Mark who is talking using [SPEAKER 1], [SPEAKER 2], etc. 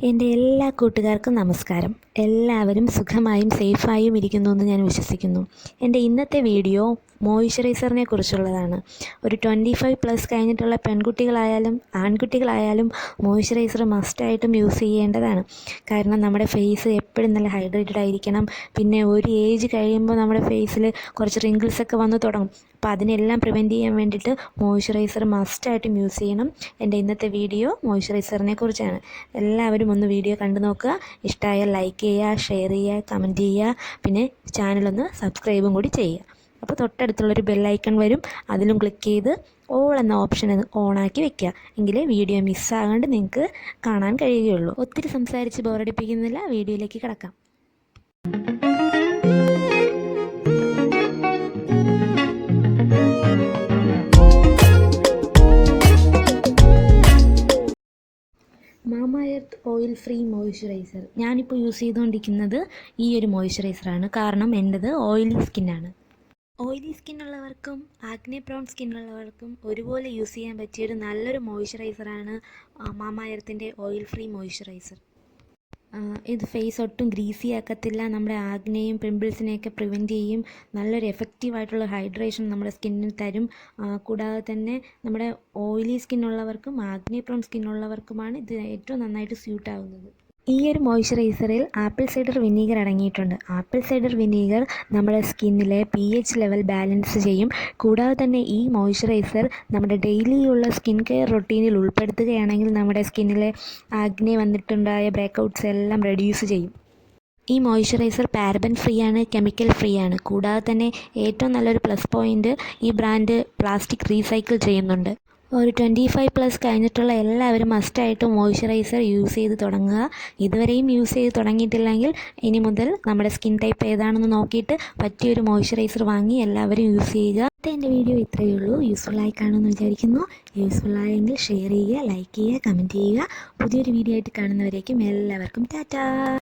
[SPEAKER 1] എന്റെ എല്ലാ കൂട്ടുകാർക്കും നമസ്കാരം. എല്ലാവരും സുഖമായും സേഫായും ഇരിക്കുന്നു എന്ന് ഞാൻ വിശ്വസിക്കുന്നു. എന്റെ ഇന്നത്തെ വീഡിയോ മോയ്സ്ചറൈസറിനെ കുറിച്ചുള്ളതാണ്. ഒരു ട്വന്റി ഫൈവ് പ്ലസ് കഴിഞ്ഞിട്ടുള്ള പെൺകുട്ടികളായാലും ആൺകുട്ടികളായാലും മോയ്സ്ചറൈസർ മസ്റ്റായിട്ടും യൂസ് ചെയ്യേണ്ടതാണ്. കാരണം നമ്മുടെ ഫേസ് എപ്പോഴും നല്ല ഹൈഡ്രേറ്റഡ് ആയിരിക്കണം. പിന്നെ ഒരു ഏജ് കഴിയുമ്പോൾ നമ്മുടെ ഫേസിൽ കുറച്ച് റിങ്കിൾസൊക്കെ വന്ന് തുടങ്ങും. അപ്പോൾ അതിനെല്ലാം പ്രിവെന്റ് ചെയ്യാൻ വേണ്ടിയിട്ട് മോയ്സ്ചറൈസർ മസ്റ്റായിട്ടും യൂസ് ചെയ്യണം. എന്റെ ഇന്നത്തെ വീഡിയോ മോയ്സ്ചറൈസറിനെ കുറിച്ചാണ്. എല്ലാവരും ഒന്ന് വീഡിയോ കണ്ടു നോക്കുക. ഇഷ്ടമായ ലൈക്ക് ചെയ്യുക ഷെയർ ചെയ്യുക കമന്റ് ചെയ്യുക പിന്നെ ചാനലൊന്ന് സബ്സ്ക്രൈബും കൂടി ചെയ്യുക. അപ്പോൾ തൊട്ടടുത്തുള്ളൊരു ബെല്ലൈക്കൺ വരും. അതിലും ക്ലിക്ക് ചെയ്ത് ഓൾ എന്ന ഓപ്ഷൻ ഓണാക്കി വെക്കുക. എങ്കിലേ വീഡിയോ മിസ്സാകാണ്ട് നിങ്ങൾക്ക് കാണാൻ കഴിയുകയുള്ളൂ. ഒത്തിരി സംസാരിച്ച് ബോറടിപ്പിക്കുന്നില്ല വീഡിയോയിലേക്ക് കിടക്കാം. എർത്ത് ഓയിൽ ഫ്രീ മോയ്സ്ചറൈസർ ഞാനിപ്പോൾ യൂസ് ചെയ്തുകൊണ്ടിരിക്കുന്നത് ഈ ഒരു മോയ്സ്ചറൈസറാണ് കാരണം എന്റെത് ഓയിലി സ്കിന്നാണ് ഓയിലി സ്കിന്നുള്ളവർക്കും ആഗ്നെ പ്രോൺ സ്കിന്നുള്ളവർക്കും ഒരുപോലെ യൂസ് ചെയ്യാൻ പറ്റിയൊരു നല്ലൊരു മോയ്സ്ചറൈസറാണ് മാമ എർത്തിന്റെ ഓയിൽ ഫ്രീ മോയ്സ്ചറൈസർ ഇത് ഫേസ് ഒട്ടും ഗ്രീസി ആക്കത്തില്ല. നമ്മുടെ ആഗ്നയും പിമ്പിൾസിനെയൊക്കെ പ്രിവെന്റ് ചെയ്യും. നല്ലൊരു എഫക്റ്റീവായിട്ടുള്ള ഹൈഡ്രേഷൻ നമ്മുടെ സ്കിന്നിന് തരും. കൂടാതെ തന്നെ നമ്മുടെ ഓയിലി സ്കിന്നുള്ളവർക്കും ആഗ്നെ പ്രോൺ സ്കിന്നുള്ളവർക്കുമാണ് ഇത് ഏറ്റവും നന്നായിട്ട് സ്യൂട്ട് ആവുന്നത്. ഈ ഒരു മോയ്സ്ചറൈസറിൽ ആപ്പിൾ സൈഡർ വിനീഗർ അടങ്ങിയിട്ടുണ്ട്. ആപ്പിൾ സൈഡർ വിനീഗർ നമ്മുടെ സ്കിന്നിലെ പി എച്ച് ലെവൽ ബാലൻസ് ചെയ്യും. കൂടാതെ തന്നെ ഈ മോയ്സ്ചറൈസർ നമ്മുടെ ഡെയിലിയുള്ള സ്കിൻ കെയർ റൊട്ടീനിൽ ഉൾപ്പെടുത്തുകയാണെങ്കിൽ നമ്മുടെ സ്കിന്നിലെ ആഗ്നി വന്നിട്ടുണ്ടായ ബ്രേക്കൗട്ട്സ് എല്ലാം റെഡ്യൂസ് ചെയ്യും. ഈ മോയ്സ്ചറൈസർ പാരബൻ ഫ്രീ ആണ് കെമിക്കൽ ഫ്രീ ആണ്. കൂടാതെ തന്നെ ഏറ്റവും നല്ലൊരു പ്ലസ് പോയിന്റ് ഈ ബ്രാൻഡ് പ്ലാസ്റ്റിക് റീസൈക്കിൾ ചെയ്യുന്നുണ്ട്. ഒരു ട്വന്റി ഫൈവ് പ്ലസ് കഴിഞ്ഞിട്ടുള്ള എല്ലാവരും മസ്റ്റായിട്ട് മോയ്സ്ചറൈസർ യൂസ് ചെയ്ത് തുടങ്ങുക. ഇതുവരെയും യൂസ് ചെയ്ത് തുടങ്ങിയിട്ടില്ലെങ്കിൽ ഇനി മുതൽ നമ്മുടെ സ്കിൻ ടൈപ്പ് ഏതാണെന്ന് നോക്കിയിട്ട് പറ്റിയൊരു മോയ്സ്ചറൈസർ വാങ്ങി എല്ലാവരും യൂസ് ചെയ്യുക. എന്റെ വീഡിയോ ഇത്രയേ ഉള്ളൂ. യൂസ്ഫുള്ളായി കാണുമെന്ന് വിചാരിക്കുന്നു. യൂസ്ഫുൾ ആയെങ്കിൽ ഷെയർ ചെയ്യുക ലൈക്ക് ചെയ്യുക കമന്റ് ചെയ്യുക. പുതിയൊരു വീഡിയോ ആയിട്ട് കാണുന്നവരേക്കും എല്ലാവർക്കും ടാറ്റാ!